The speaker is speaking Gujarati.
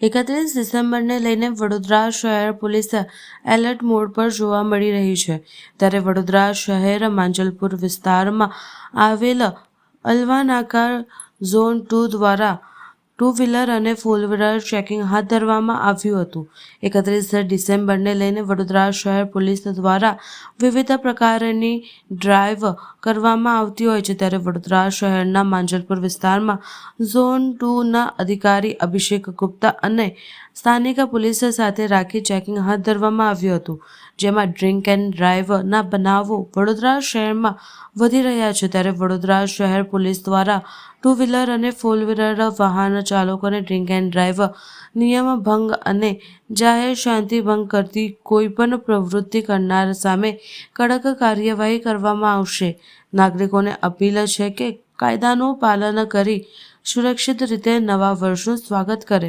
એકત્રીસ ડિસેમ્બરને લઈને વડોદરા શહેર પોલીસ એલર્ટ મોડ પર જોવા મળી રહી છે. ત્યારે વડોદરા શહેર માંજલપુર વિસ્તારમાં આવેલ અલવાનાકાર ઝોન ટુ દ્વારા ટુ વ્હીલર અને ફોર વ્હીલર ચેકિંગ હાથ ધરવામાં આવ્યું હતું. એકત્રીસ ડિસેમ્બરને લઈને વડોદરા શહેર પોલીસ દ્વારા વિવિધ પ્રકારની ડ્રાઈવ કરવામાં આવતી હોય છે. ત્યારે વડોદરા શહેરના માંજલપુર વિસ્તારમાં ઝોન ટુના અધિકારી અભિષેક ગુપ્તા અને સ્થાનિક પોલીસ સાથે રાખી ચેકિંગ હાથ ધરવામાં આવ્યું હતું. જેમાં ડ્રિંક એન્ડ ડ્રાઈવના બનાવો વડોદરા શહેરમાં વધી રહ્યા છે. ત્યારે વડોદરા શહેર પોલીસ દ્વારા ટુ વ્હીલર અને ફોર વ્હીલર વાહન ચાલકોને ડ્રિંક એન્ડ ડ્રાઈવ નિયમ ભંગ અને જાહેર શાંતિ ભંગ કરતી કોઈપણ પ્રવૃત્તિ કરનાર સામે કડક કાર્યવાહી કરવામાં આવશે. નાગરિકોને અપીલ છે કે કાયદાનું પાલન કરી સુરક્ષિત રીતે નવા વર્ષનું સ્વાગત કરે.